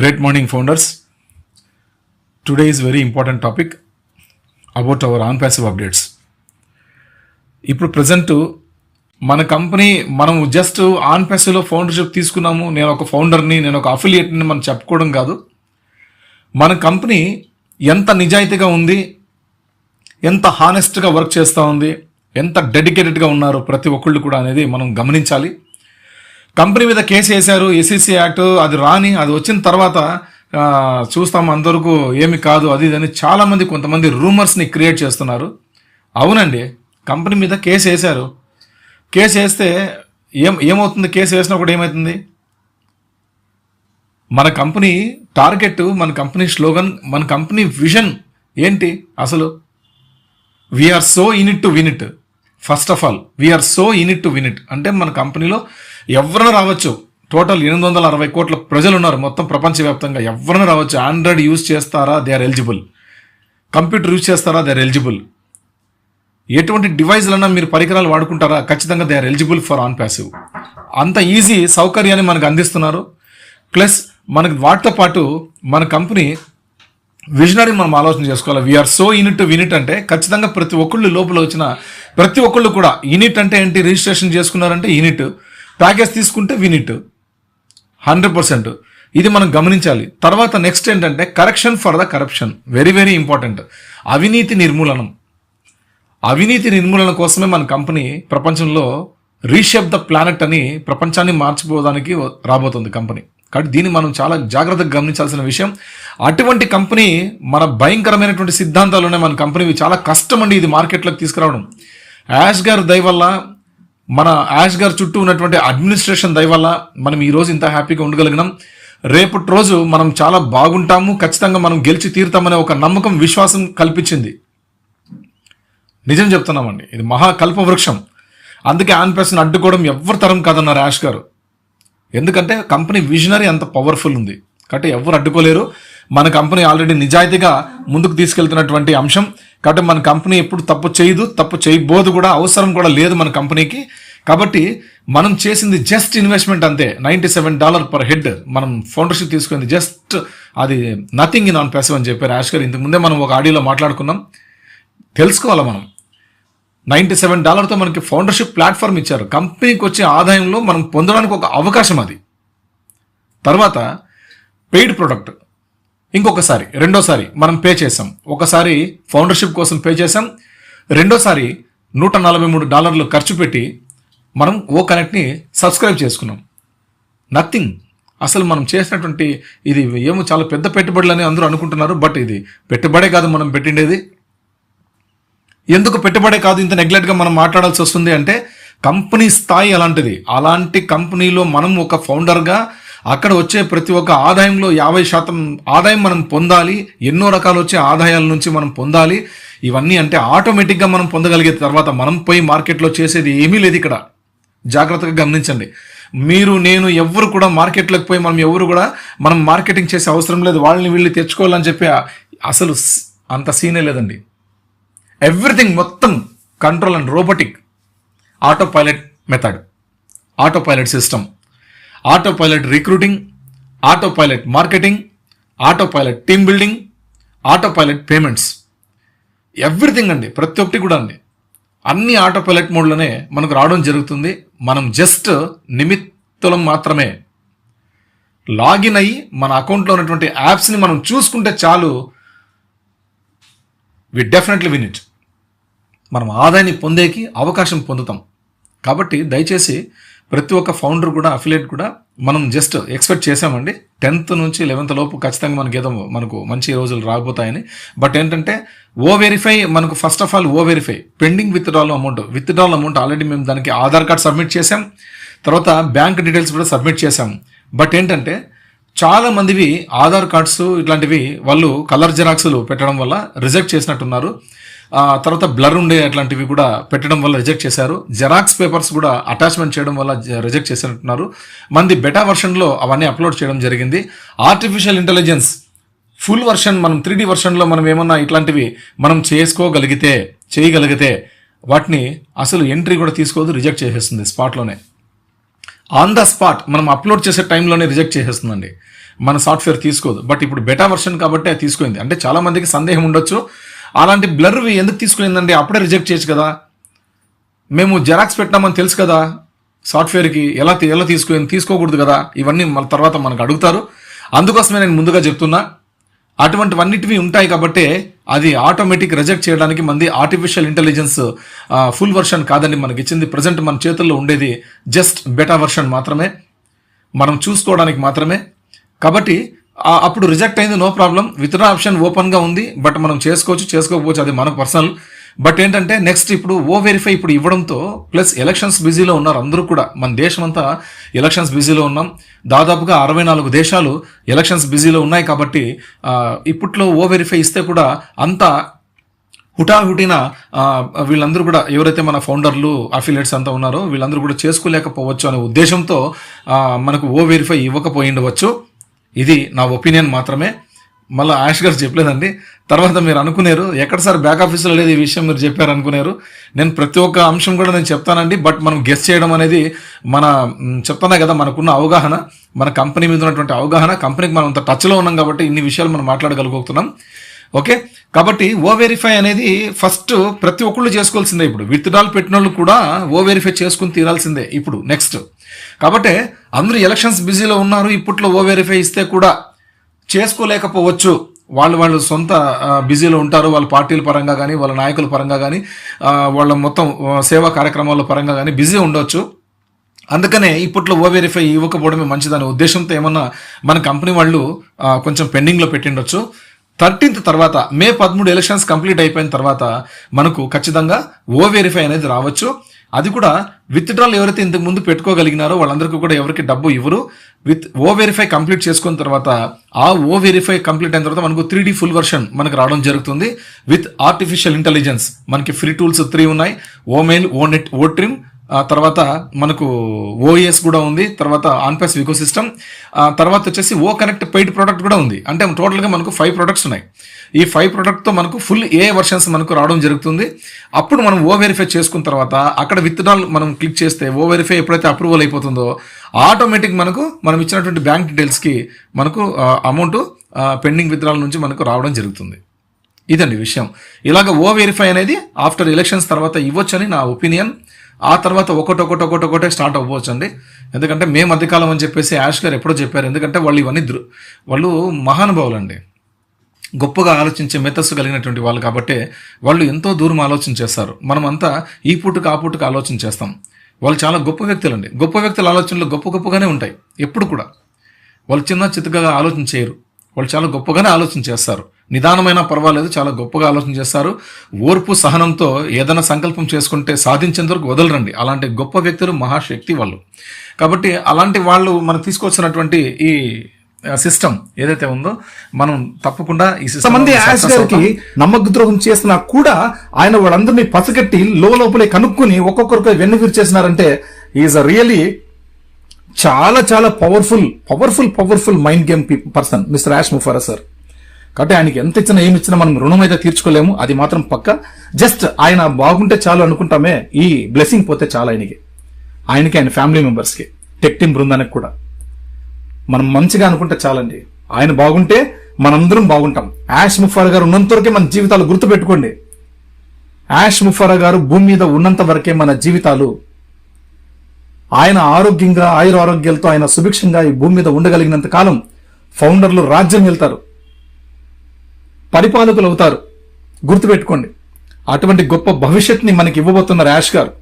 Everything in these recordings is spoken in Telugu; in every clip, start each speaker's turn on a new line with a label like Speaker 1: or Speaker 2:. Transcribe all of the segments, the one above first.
Speaker 1: Great morning, founders. Today is very important topic about our OnPassive updates ఇప్పుడు ప్రజెంట్ మన కంపెనీ మనం జస్ట్ ఆన్ ప్యాసివ్లో ఫౌండర్షిప్ తీసుకున్నాము. నేను ఒక ఫౌండర్ని నేను ఒక అఫిలియేట్ని మనం చెప్పుకోవడం కాదు. మన కంపెనీ ఎంత నిజాయితీగా ఉంది ఎంత హానెస్ట్గా వర్క్ చేస్తూ ఉంది ఎంత డెడికేటెడ్గా ఉన్నారు ప్రతి ఒక్కళ్ళు కూడా అనేది మనం గమనించాలి. కంపెనీ మీద కేసు వేశారు ఎస్సీసీ యాక్ట్ అది రాని అది వచ్చిన తర్వాత చూస్తాం అంతవరకు ఏమి కాదు అది ఇది అని చాలామంది కొంతమంది రూమర్స్ని క్రియేట్ చేస్తున్నారు. అవునండి కంపెనీ మీద కేసు వేశారు. కేసు వేస్తే ఏం ఏమవుతుంది? కేసు వేసినా కూడా ఏమవుతుంది? మన కంపెనీ టార్గెట్ మన కంపెనీ స్లోగన్ మన కంపెనీ విజన్ ఏంటి అసలు? We are so in it to win it first of all we are so in it to win it అంటే మన కంపెనీలో ఎవరైనా రావచ్చు. టోటల్ ఎనిమిది వందల అరవై కోట్ల ప్రజలు ఉన్నారు మొత్తం ప్రపంచవ్యాప్తంగా ఎవరైనా రావచ్చు. ఆండ్రాయిడ్ యూజ్ చేస్తారా? They are eligible computer use చేస్తారా? దే ఆర్ ఎలిజిబుల్ ఎటువంటి డివైజ్లన్నా మీరు పరికరాలు వాడుకుంటారా? ఖచ్చితంగా they are eligible for OnPassive అంత ఈజీ సౌకర్యాన్ని మనకు అందిస్తున్నారు. ప్లస్ మనకు వాటితో పాటు మన కంపెనీ విజనరీ మనం ఆలోచన చేసుకోవాలి. We are so in it to win it అంటే ఖచ్చితంగా ప్రతి ఒక్కళ్ళు లోపల వచ్చిన ప్రతి ఒక్కళ్ళు కూడా యూనిట్ అంటే ఏంటి? రిజిస్ట్రేషన్ చేసుకున్నారంటే యూనిట్ ప్యాకేజ్ తీసుకుంటే వినిట్ హండ్రెడ్ పర్సెంట్ ఇది మనం గమనించాలి. తర్వాత నెక్స్ట్ ఏంటంటే correction for the corruption very very important అవినీతి నిర్మూలనం. అవినీతి నిర్మూలన కోసమే మన కంపెనీ ప్రపంచంలో రీషేప్ ద ప్లానెట్ అని ప్రపంచాన్ని మార్చిపోవడానికి రాబోతుంది కంపెనీ. కాబట్టి దీన్ని మనం చాలా జాగ్రత్తగా గమనించాల్సిన విషయం. అటువంటి కంపెనీ మన భయంకరమైనటువంటి సిద్ధాంతాలు ఉన్నాయి మన కంపెనీ చాలా కష్టం అండి ఇది మార్కెట్లోకి తీసుకురావడం. యాష్ గారు దయ వల్ల మన యాష్ గారు చుట్టూ ఉన్నటువంటి అడ్మినిస్ట్రేషన్ దయ వల్ల మనం ఈ రోజు ఇంత హ్యాపీగా ఉండగలిగినాం. రేపటి రోజు మనం చాలా బాగుంటాము. ఖచ్చితంగా మనం గెలిచి తీరుతామనే ఒక నమ్మకం విశ్వాసం కల్పించింది. నిజం చెప్తున్నామండి. ఇది మహా కల్పవృక్షం అందుకే ఆన్ పర్సన్ అడ్డుకోవడం ఎవరి తరం కాదన్నారు యాష్ గారు. ఎందుకంటే కంపెనీ విజనరీ అంత పవర్ఫుల్ ఉంది. కాబట్టి ఎవరు అడ్డుకోలేరు. మన కంపెనీ ఆల్రెడీ నిజాయితీగా ముందుకు తీసుకెళ్తున్నటువంటి అంశం. కాబట్టి మన కంపెనీ ఎప్పుడు తప్పు చేయదు తప్పు చేయబోదు కూడా అవసరం కూడా లేదు మన కంపెనీకి. కాబట్టి మనం చేసింది జస్ట్ ఇన్వెస్ట్మెంట్ అంతే. Ninety seven dollar per head మనం ఫౌండర్షిప్ తీసుకుంది జస్ట్ అది నథింగ్ ఇన్ ఆన్ ప్యాసివ్ అని చెప్పారు యాష్ గారు. ఇంతకుముందే మనం ఒక ఆడియోలో మాట్లాడుకున్నాం. తెలుసుకోవాలి మనం? నైంటీ సెవెన్ డాలర్తో మనకి ఫౌండర్షిప్ ప్లాట్ఫామ్ ఇచ్చారు. కంపెనీకి వచ్చే ఆదాయంలో మనం పొందడానికి ఒక అవకాశం అది. తర్వాత పెయిడ్ ప్రొడక్ట్. ఇంకొకసారి రెండోసారి మనం పే చేసాం ఒకసారి ఫౌండర్షిప్ కోసం పే చేసాం రెండోసారి నూట నలభై మూడు డాలర్లు ఖర్చు పెట్టి మనం ఓ కనెక్ట్ని సబ్స్క్రైబ్ చేసుకున్నాం. నథింగ్. అసలు మనం చేసినటువంటి ఇది ఏమో చాలా పెద్ద పెట్టుబడులని అందరూ అనుకుంటున్నారు బట్ ఇది పెట్టుబడే కాదు మనం పెట్టిండేది. ఎందుకు పెట్టుబడే కాదు? ఇంత నెగ్లెక్ట్గా మనం మాట్లాడాల్సి వస్తుంది అంటే కంపెనీ స్థాయి అలాంటిది. అలాంటి కంపెనీలో మనం ఒక ఫౌండర్గా అక్కడ వచ్చే ప్రతి ఒక్క ఆదాయంలో యాభై శాతం ఆదాయం మనం పొందాలి ఎన్నో రకాలు వచ్చే ఆదాయాల నుంచి మనం పొందాలి. ఇవన్నీ అంటే ఆటోమేటిక్గా మనం పొందగలిగే తర్వాత మనం పోయి మార్కెట్లో చేసేది ఏమీ లేదు ఇక్కడ. జాగ్రత్తగా గమనించండి. మీరు నేను ఎవరు కూడా మార్కెట్లోకి పోయి మనం ఎవరు కూడా మనం మార్కెటింగ్ చేసే అవసరం లేదు. వాళ్ళని వీళ్ళు తెచ్చుకోవాలని చెప్పి అసలు అంత సీనే లేదండి. ఎవ్రీథింగ్ మొత్తం control and robotic autopilot method autopilot system. Autopilot recruiting autopilot marketing autopilot team building autopilot payments everything అండి ప్రతి ఒక్కటి కూడా అండి. అన్ని ఆటో పైలట్ మోడ్లోనే మనకు రావడం జరుగుతుంది. మనం జస్ట్ నిమిత్తులం మాత్రమే. లాగిన్ అయ్యి మన అకౌంట్లో ఉన్నటువంటి యాప్స్ని మనం చూసుకుంటే చాలు వి డెఫినెట్లీ విన్ ఇట్ మనం ఆదాయాన్ని పొందేకి అవకాశం పొందుతాం. కాబట్టి దయచేసి ప్రతి ఒక్క ఫౌండర్ కూడా అఫిలియేట్ కూడా మనం జస్ట్ ఎక్స్పెక్ట్ చేసామండి. టెన్త్ నుంచి లెవెన్త్ లోపు ఖచ్చితంగా మనకి ఏదో మనకు మంచి రోజులు రాకపోతాయని బట్ ఏంటంటే ఓ వెరిఫై మనకు first of all O verify pending withdrawal amount withdrawal amount already మేము దానికి ఆధార్ కార్డ్ సబ్మిట్ చేసాం. తర్వాత బ్యాంక్ డీటెయిల్స్ కూడా సబ్మిట్ చేసాం. బట్ ఏంటంటే చాలా మందివి ఆధార్ కార్డ్స్ ఇట్లాంటివి వాళ్ళు కలర్ జిరాక్స్లు పెట్టడం వల్ల రిజెక్ట్ చేసినట్టున్నారు. తర్వాత బ్లర్ ఉండే అట్లాంటివి కూడా పెట్టడం వల్ల రిజెక్ట్ చేశారు. జెరాక్స్ పేపర్స్ కూడా అటాచ్మెంట్ చేయడం వల్ల రిజెక్ట్ చేసినట్టున్నారు. మంది బెటా వర్షన్లో అవన్నీ అప్లోడ్ చేయడం జరిగింది. ఆర్టిఫిషియల్ ఇంటెలిజెన్స్ ఫుల్ వర్షన్ మనం త్రీ డి వర్షన్లో మనం ఏమన్నా ఇట్లాంటివి మనం చేసుకోగలిగితే చేయగలిగితే వాటిని అసలు ఎంట్రీ కూడా తీసుకోదు రిజెక్ట్ చేసేస్తుంది స్పాట్లోనే ఆన్ ద స్పాట్ మనం అప్లోడ్ చేసే టైంలోనే రిజెక్ట్ చేసేస్తుందండి. మన సాఫ్ట్వేర్ తీసుకోదు. బట్ ఇప్పుడు బెటా వర్షన్ కాబట్టి అది తీసుకుంది అంటే చాలామందికి సందేహం ఉండొచ్చు. అలాంటి బ్లర్వి ఎందుకు తీసుకునిందండి? అప్పుడే రిజెక్ట్ చేయొచ్చు కదా. మేము జెరాక్స్ పెట్టినామని తెలుసు కదా. సాఫ్ట్వేర్కి ఎలా ఎలా తీసుకుని తీసుకోకూడదు కదా. ఇవన్నీ మన తర్వాత మనకు అడుగుతారు. అందుకోసమే నేను ముందుగా చెప్తున్నా. అటువంటివన్నిటివి ఉంటాయి కాబట్టి అది ఆటోమేటిక్ రిజెక్ట్ చేయడానికి మంది ఆర్టిఫిషియల్ ఇంటెలిజెన్స్ ఫుల్ వర్షన్ కాదని మనకి ఇచ్చింది. ప్రజెంట్ మన చేతుల్లో ఉండేది జస్ట్ బెటా వర్షన్ మాత్రమే. మనం చూసుకోవడానికి మాత్రమే. కాబట్టి అప్పుడు రిజెక్ట్ అయింది నో ప్రాబ్లం. విత్డ్రా ఆప్షన్ ఓపెన్గా ఉంది బట్ మనం చేసుకోవచ్చు చేసుకోకపోవచ్చు అది మన పర్సనల్. బట్ ఏంటంటే నెక్స్ట్ ఇప్పుడు ఓ వెరిఫై ఇప్పుడు ఇవ్వడంతో ప్లస్ ఎలక్షన్స్ బిజీలో ఉన్నారు అందరూ కూడా. మన దేశం అంతా ఎలక్షన్స్ బిజీలో ఉన్నాం. దాదాపుగా అరవై నాలుగు దేశాలు ఎలక్షన్స్ బిజీలో ఉన్నాయి కాబట్టి ఇప్పట్లో ఓ వెరిఫై ఇస్తే కూడా అంతా హుటాహుటిన వీళ్ళందరూ కూడా ఎవరైతే మన ఫౌండర్లు అఫిలియేట్స్ అంతా ఉన్నారో వీళ్ళందరూ కూడా చేసుకోలేకపోవచ్చు అనే ఉద్దేశంతో మనకు ఓ వెరిఫై ఇవ్వకపోయి ఉండవచ్చు. ఇది నా ఒపీనియన్ మాత్రమే. మళ్ళీ ఆయుష్ గారు చెప్పలేదండి. తర్వాత మీరు అనుకునేరు ఎక్కడ సార్ బ్యాక్ ఆఫీస్లో లేదు ఈ విషయం మీరు చెప్పారు అనుకునేరు నేను ప్రతి ఒక్క అంశం కూడా నేను చెప్తానండి. బట్ మనం గెస్ చేయడం అనేది మన చెప్తానే కదా మనకున్న అవగాహన మన కంపెనీ మీద ఉన్నటువంటి అవగాహన కంపెనీకి మనం అంత టచ్లో ఉన్నాం కాబట్టి ఇన్ని విషయాలు మనం మాట్లాడగలుగుతున్నాం. ఓకే? కాబట్టి ఓ వెరిఫై అనేది ఫస్ట్ ప్రతి ఒక్కళ్ళు చేసుకోవాల్సిందే ఇప్పుడు. విత్డ్రాల్ పెట్టిన వాళ్ళు కూడా ఓ వెరిఫై చేసుకుని తీరాల్సిందే ఇప్పుడు నెక్స్ట్ కాబట్టి అందరూ ఎలక్షన్స్ బిజీలో ఉన్నారు ఇప్పట్లో ఓ వెరిఫై ఇస్తే కూడా చేసుకోలేకపోవచ్చు. వాళ్ళు వాళ్ళు సొంత బిజీలో ఉంటారు వాళ్ళ పార్టీల పరంగా కానీ వాళ్ళ నాయకుల పరంగా కానీ వాళ్ళ మొత్తం సేవా కార్యక్రమాల పరంగా కానీ బిజీ ఉండొచ్చు. అందుకనే ఇప్పట్లో ఓ వెరిఫై ఇవ్వకపోవడమే మంచిదనే ఉద్దేశంతో ఏమన్నా మన కంపెనీ వాళ్ళు కొంచెం పెండింగ్లో పెట్టిండొచ్చు. థర్టీన్త్ తర్వాత మే పదమూడు ఎలక్షన్స్ కంప్లీట్ అయిపోయిన తర్వాత మనకు ఖచ్చితంగా ఓ వెరిఫై అనేది రావచ్చు. అది కూడా విత్డ్రాల్ ఎవరైతే ఇంతకు ముందు పెట్టుకోగలిగినారో వాళ్ళందరికీ కూడా ఎవరికి డబ్బు ఇవ్వరు. విత్ ఓ వెరిఫై కంప్లీట్ చేసుకున్న తర్వాత ఆ ఓ వెరిఫై కంప్లీట్ అయిన తర్వాత మనకు త్రీ ఫుల్ వర్షన్ మనకు రావడం జరుగుతుంది. విత్ ఆర్టిఫిషియల్ ఇంటెలిజెన్స్ మనకి ఫ్రీ టూల్స్ త్రీ ఉన్నాయి. O mail O net O trim ఆ తర్వాత మనకు ఓఎస్ కూడా ఉంది తర్వాత ఆన్పాస్ వికో సిస్టమ్ తర్వాత వచ్చేసి ఓ కనెక్ట్ పెయిడ్ ప్రోడక్ట్ కూడా ఉంది. అంటే టోటల్గా మనకు ఫైవ్ ప్రొడక్ట్స్ ఉన్నాయి. ఈ ఫైవ్ ప్రొడక్ట్తో మనకు ఫుల్ ఏ వర్షన్స్ మనకు రావడం జరుగుతుంది. అప్పుడు మనం ఓ వెరిఫై చేసుకున్న తర్వాత అక్కడ విత్డ్రాల్ మనం క్లిక్ చేస్తే ఓ వెరిఫై ఎప్పుడైతే అప్రూవల్ అయిపోతుందో ఆటోమేటిక్ మనకు మనం ఇచ్చినటువంటి బ్యాంక్ డీటెయిల్స్కి మనకు అమౌంట్ పెండింగ్ విత్తనాల నుంచి మనకు రావడం జరుగుతుంది. ఇదండి విషయం. ఇలాగ ఓ వెరిఫై అనేది ఆఫ్టర్ ఎలక్షన్స్ తర్వాత ఇవ్వచ్చని నా ఒపీనియన్. ఆ తర్వాత ఒకటి ఒకటి ఒకటే స్టార్ట్ అవ్వచ్చు అండి ఎందుకంటే మే మధ్యకాలం అని చెప్పేసి యాష్ గారు ఎప్పుడో చెప్పారు. ఎందుకంటే వాళ్ళు ఇవన్నీ దృ వాళ్ళు మహానుభావులు అండి గొప్పగా ఆలోచించే మెతస్సు కలిగినటువంటి వాళ్ళు కాబట్టి వాళ్ళు ఎంతో దూరం ఆలోచన చేస్తారు. మనమంతా ఈ పూటకు ఆ పూటకు ఆలోచన చేస్తాం. వాళ్ళు చాలా గొప్ప వ్యక్తులు అండి గొప్ప వ్యక్తుల ఆలోచనలు గొప్ప గొప్పగానే ఉంటాయి. ఎప్పుడు కూడా. వాళ్ళు చిన్న చితకగా ఆలోచన చేయరు. వాళ్ళు చాలా గొప్పగానే ఆలోచన చేస్తారు. నిదానమైన పర్వాలేదు చాలా గొప్పగా ఆలోచన చేస్తారు. ఓర్పు సహనంతో ఏదైనా సంకల్పం చేసుకుంటే సాధించేంత వరకు వదలరండి. అలాంటి గొప్ప వ్యక్తులు మహాశక్తి వాళ్ళు. కాబట్టి అలాంటి వాళ్ళు మనకు తీసుకొచ్చినటువంటి ఈ సిస్టమ్ ఏదైతే ఉందో మనం తప్పకుండా ఈ
Speaker 2: యాష్
Speaker 1: సిస్టమ్
Speaker 2: గారికి నమ్మక ద్రోహం చేసినా కూడా ఆయన వాళ్ళందరినీ పసగట్టి లోపలే కనుక్కొని ఒక్కొక్కరికి వెన్ను చేసినారంటే ఈజ్ అ రియలీ చాలా చాలా powerful powerful powerful mind game person mister Ash Mufareh sir కాబట్టి ఆయనకి ఎంత ఇచ్చినా ఏమి ఇచ్చినా మనం రుణం అయితే తీర్చుకోలేము. అది మాత్రం పక్క. జస్ట్ ఆయన బాగుంటే చాలు అనుకుంటామే. ఈ బ్లెస్సింగ్ పోతే చాలు ఆయనకి. ఆయనకి ఆయన ఫ్యామిలీ మెంబర్స్కి టెక్ టీం బృందానికి కూడా. మనం మంచిగా అనుకుంటే చాలండి. ఆయన బాగుంటే మనందరం బాగుంటాం. యాష్ ముఫారా గారు ఉన్నంత వరకే మన జీవితాలు గుర్తుపెట్టుకోండి. యాష్ ముఫారా గారు భూమి మీద ఉన్నంత వరకే మన జీవితాలు ఆయన ఆరోగ్యంగా ఆయుర ఆరోగ్యాలతో ఆయన సుభిక్షంగా ఈ భూమి మీద ఉండగలిగినంత కాలం ఫౌండర్లు రాజ్యం వెళ్తారు. పరిపాలకులు అవుతారు. గుర్తుపెట్టుకోండి అటువంటి గొప్ప భవిష్యత్ని మనకి ఇవ్వబోతున్నారు యాష్ గారు.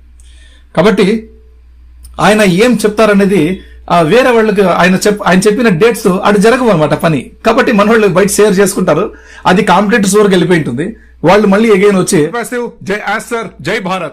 Speaker 2: కాబట్టి ఆయన ఏం చెప్తారనేది వేరే వాళ్ళకి ఆయన చెప్ ఆయన చెప్పిన డేట్స్ అటు జరగవు అనమాట పని. కాబట్టి మన వాళ్ళు బయట షేర్ చేసుకుంటారు. అది కాంపిటేటర్స్ వరకు వెళ్ళిపోయి ఉంటుంది. వాళ్ళు మళ్ళీ ఎగైన్ వచ్చి
Speaker 3: జై సార్. జై భారత్.